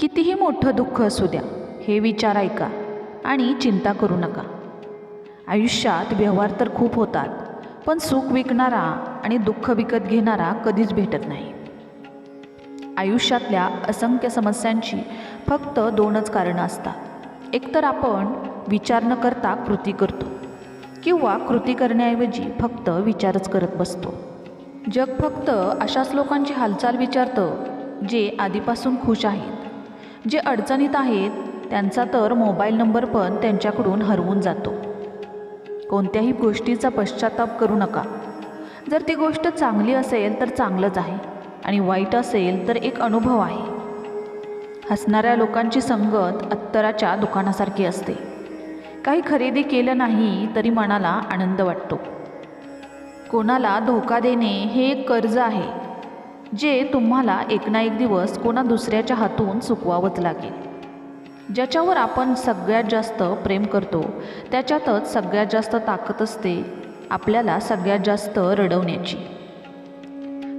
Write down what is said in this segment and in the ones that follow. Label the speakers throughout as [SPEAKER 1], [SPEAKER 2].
[SPEAKER 1] कितीही मोठं दुःख असू द्या हे विचार ऐका आणि चिंता करू नका. आयुष्यात व्यवहार तर खूप होतात पण सुख विकणारा आणि दुःख विकत घेणारा कधीच भेटत नाही. आयुष्यातल्या असंख्य समस्यांची फक्त दोनच कारणं असतात. एकतर आपण विचार न करता कृती करतो किंवा कृती करण्याऐवजी फक्त विचारच करत बसतो. जग फक्त अशाच लोकांची हालचाल विचारतं जे आधीपासून खुश आहेत. जे अडचणीत आहेत त्यांचा तर मोबाईल नंबर पण त्यांच्याकडून हरवून जातो. कोणत्याही गोष्टीचा पश्चाताप करू नका. जर ती गोष्ट चांगली असेल तर चांगलंच आहे आणि वाईट असेल तर एक अनुभव आहे. हसणाऱ्या लोकांची संगत अत्तराच्या दुकानासारखी असते. काही खरेदी केलं नाही तरी मनाला आनंद वाटतो. कोणाला धोका देणे हे एक कर्ज आहे. जे तुम्हाला एक ना एक दिवस कोणा दुसऱ्याच्या हातून चुकवावंच लागेल. ज्याच्यावर आपण सगळ्यात जास्त प्रेम करतो त्याच्यातच सगळ्यात जास्त ताकद असते आपल्याला सगळ्यात जास्त रडवण्याची.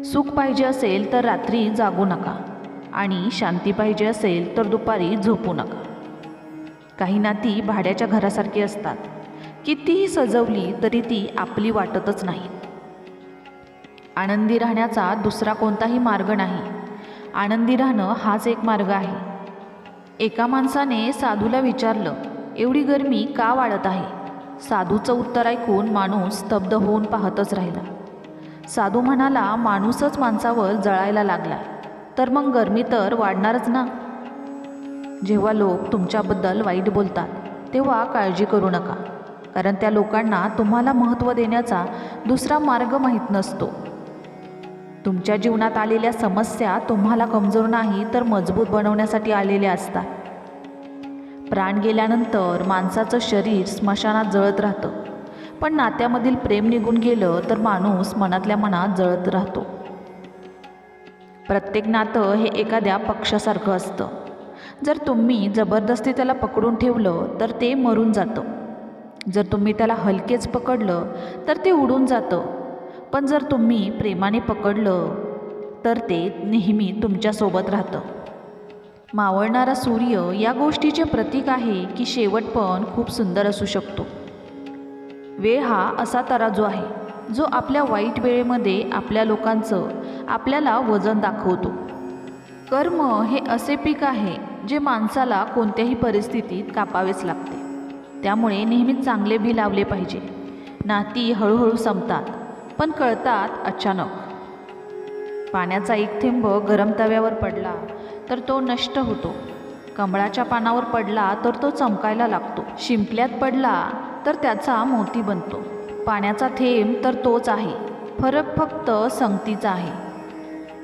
[SPEAKER 1] सुख पाहिजे असेल तर रात्री जागू नका आणि शांती पाहिजे असेल तर दुपारी झोपू नका. काही नाती भाड्याच्या घरासारखी असतात. कितीही सजवली तरी ती आपली वाटतच नाहीत आनंदी राहण्याचा दुसरा कोणताही मार्ग नाही. आनंदी राहणं हाच एक मार्ग आहे. एका माणसाने साधूला विचारलं एवढी गरमी का वाढत आहे? साधूचं उत्तर ऐकून माणूस स्तब्ध होऊन पाहतच राहिला. साधू म्हणाला माणूसच माणसावर जळायला लागला. तर मग गरमी तर वाढणारच ना? जेव्हा लोक तुमच्याबद्दल वाईट बोलतात तेव्हा काळजी करू नका. कारण त्या लोकांना तुम्हाला महत्त्व देण्याचा दुसरा मार्ग माहीत नसतो. तुमच्या जीवनात आलेल्या समस्या तुम्हाला कमजोर नाही तर मजबूत बनवण्यासाठी आलेल्या असतात. प्राण गेल्यानंतर माणसाचं शरीर स्मशानात जळत राहतं. पण नात्यामधील प्रेम निघून गेलं तर माणूस मनातल्या मनात जळत राहतो. प्रत्येक नातं हे एखाद्या पक्षासारखं असतं. जर तुम्ही जबरदस्ती त्याला पकडून ठेवलं तर ते मरून जातं. जर तुम्ही त्याला हलकेच पकडलं तर ते उडून जातं. पण जर तुम्ही प्रेमाने पकडलं तर ते नेहमी तुमच्यासोबत राहतं. मावळणारा सूर्य या गोष्टीचे प्रतीक आहे की शेवट पण खूप सुंदर असू शकतो. वेळ हा असा तराजू आहे जो आपल्या वाईट वेळेमध्ये आपल्या लोकांचं आपल्याला वजन दाखवतो. कर्म हे असे पीक आहे जे माणसाला कोणत्याही परिस्थितीत कापावेच लागते. त्यामुळे नेहमीच चांगले बी लावले पाहिजे. नाती हळूहळू संपतात. पण कळतात अचानक. पाण्याचा एक थेंब गरम तव्यावर पडला तर तो नष्ट होतो. कमळाच्या पानावर पडला तर तो चमकायला लागतो. शिंपल्यात पडला तर त्याचा मोती बनतो. पाण्याचा थेंब तर तोच आहे. फरक फक्त संगतीचा आहे.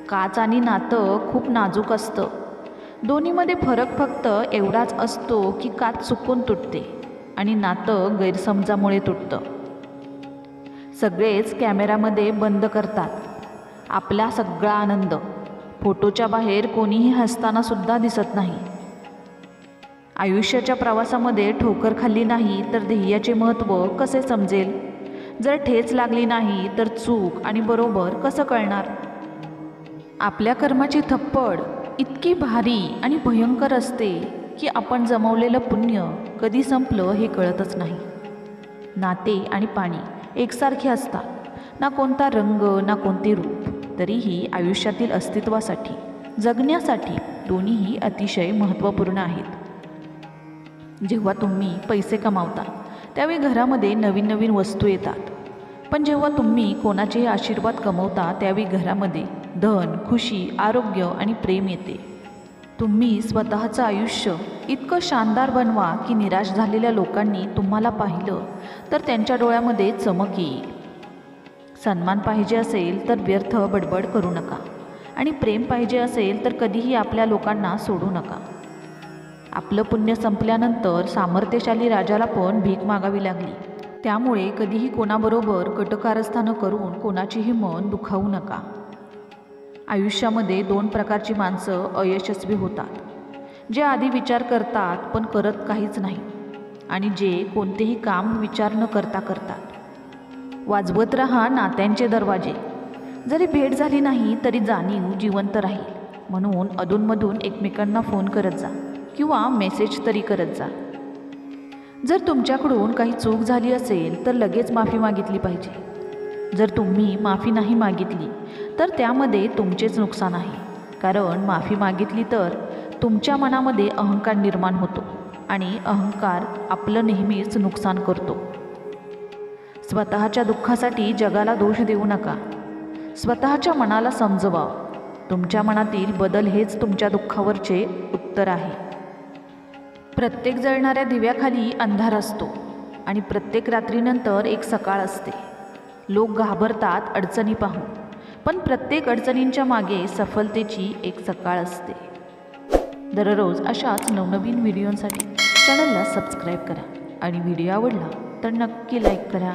[SPEAKER 1] काच आणि नातं खूप नाजूक असतं. दोन्हीमध्ये फरक फक्त एवढाच असतो की काच चुकून तुटते आणि नातं गैरसमजामुळे तुटतं. सगळेच कॅमेऱ्यामध्ये बंद करतात. आपला सगळा आनंद. फोटोच्या बाहेर कोणीही हसताना सुद्धा दिसत नाही. आयुष्याच्या प्रवासामध्ये ठोकर खाल्ली नाही तर ध्येयाचे महत्त्व कसे समजेल? जर ठेच लागली नाही तर चूक आणि बरोबर कसं कळणार? आपल्या कर्माची थप्पड इतकी भारी आणि भयंकर असते की आपण जमवलेलं पुण्य कधी संपलं हे कळतच नाही. नाते आणि पाणी. एकसारखे असतात. ना कोणता रंग ना कोणते रूप तरीही आयुष्यातील अस्तित्वासाठी जगण्यासाठी दोन्हीही अतिशय महत्त्वपूर्ण आहेत. जेव्हा तुम्ही पैसे कमावता त्यावेळी घरामध्ये नवीन नवीन वस्तू येतात. पण जेव्हा तुम्ही कोणाचेही आशीर्वाद कमवता त्यावेळी घरामध्ये धन खुशी आरोग्य आणि प्रेम येते. तुम्ही स्वतःचं आयुष्य इतकं शानदार बनवा की निराश झालेल्या लोकांनी तुम्हाला पाहिलं तर त्यांच्या डोळ्यामध्ये चमक येईल. सन्मान पाहिजे असेल तर व्यर्थ बडबड करू नका आणि प्रेम पाहिजे असेल तर कधीही आपल्या लोकांना सोडू नका. आपलं पुण्य संपल्यानंतर सामर्थ्यशाली राजाला पण भीक मागावी लागली. त्यामुळे कधीही कोणाबरोबर कटकारस्थानं करून कोणाचीही मन दुखावू नका. आयुष्यामध्ये दोन प्रकारची माणसं अयशस्वी होतात. जे आधी विचार करतात पण करत काहीच नाही. आणि जे कोणतेही काम विचार न करता करतात. वाजवत रहा नात्यांचे दरवाजे. जरी भेट झाली नाही तरी जाणीव जिवंत राहील. म्हणून अधूनमधून एकमेकांना फोन करत जा किंवा मेसेज तरी करत जा. जर तुमच्याकडून काही चूक झाली असेल तर लगेच माफी मागितली पाहिजे. जर तुम्ही माफी नाही मागितली तर त्यामध्ये तुमचेच नुकसान आहे. कारण माफी मागितली तर तुमच्या मनामध्ये अहंकार निर्माण होतो आणि अहंकार आपलं नेहमीच नुकसान करतो. स्वतःच्या दुःखासाठी जगाला दोष देऊ नका. स्वतःच्या मनाला समजवा. तुमच्या मनातील बदल हेच तुमच्या दुःखावरचे उत्तर आहे. प्रत्येक जळणाऱ्या दिव्याखाली अंधार असतो आणि प्रत्येक रात्रीनंतर एक सकाळ असते. लोक घाबरतात अडचणी पाहून. पण प्रत्येक अडचणींच्या मागे सफलतेची एक सकाळ असते. दररोज अशाच नवनवीन व्हिडिओंसाठी चॅनलला सबस्क्राईब करा आणि व्हिडिओ आवडला तर नक्की लाईक करा.